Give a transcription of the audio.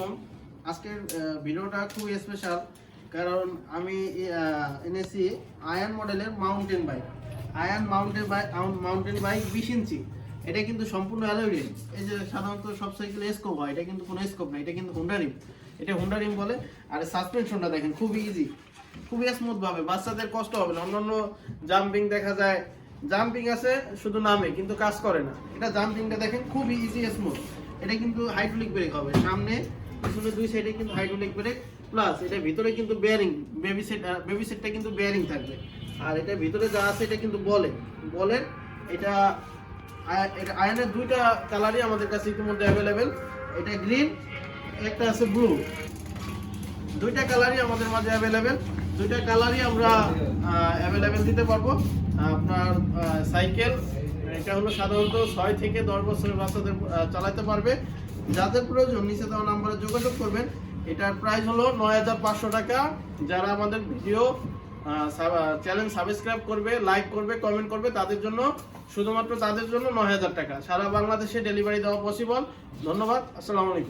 আলাইকুম আজকের ভিডিওটা খুব স্পেশাল কারণ আমি এনেছি আয়ান মডেলের mountain bike Ayan mountain bike mountain bike বিশ ইঞ্চি। এটা কিন্তু সম্পূর্ণ অ্যালোরিয়াম এই যে সাধারণত সব সাইকেল স্কোপ হয়, এটা কিন্তু কোনো স্কোপ না এটা কিন্তু হোন্ডা রিম এটা হোন্ডা রিম বলে, আর সাসপেনশনটা দেখেন খুব ইজি খুবই স্মুথভাবে বাচ্চাদের কষ্ট হবে না। অন্যান্য জাম্পিং দেখা যায় জাম্পিং আছে, শুধু নামে, কিন্তু কাজ করে না। এটা জাম্পিংটা দেখেন, খুবই ইজি স্মুথ এটা কিন্তু হাইড্রোলিক ব্রেক হবে। সামনে পিছনে দুই সাইডে কিন্তু হাইড্রোলিক ব্রেক প্লাস এটা ভিতরে কিন্তু বেয়ারিং বেবি সেট বেবি সেটটা কিন্তু বেয়ারিং থাকবে। আর এটা ভিতরে যা আছে এটা কিন্তু বলে। বলের এটা এটা আয়নের দুইটা কালারই আমাদের কাছে ইতিমধ্যে অ্যাভেলেবেল এটা গ্রিন একটা আছে ব্লু দুইটা কালারই আমাদের মাঝে অ্যাভেলেবেল দুইটা কালারই আমরা অ্যাভেলেবেল দিতে পারব। আপনার সাইকেল এটা হলো সাধারণত ছয় থেকে দশ বছরের বাচ্চাদের চালাতে পারবে। যাদের প্রয়োজন, নিচে দেওয়া নাম্বারে যোগাযোগ করবেন। এটার প্রাইস হলো নয় হাজার পাঁচশো টাকা। যারা আমাদের ভিডিও চ্যানেল সাবস্ক্রাইব করবে লাইক করবে কমেন্ট করবে, তাদের জন্য, শুধুমাত্র তাদের জন্য নয় হাজার টাকা। সারা বাংলাদেশে ডেলিভারি দেওয়া পসিবল ধন্যবাদ। আসসালামু আলাইকুম।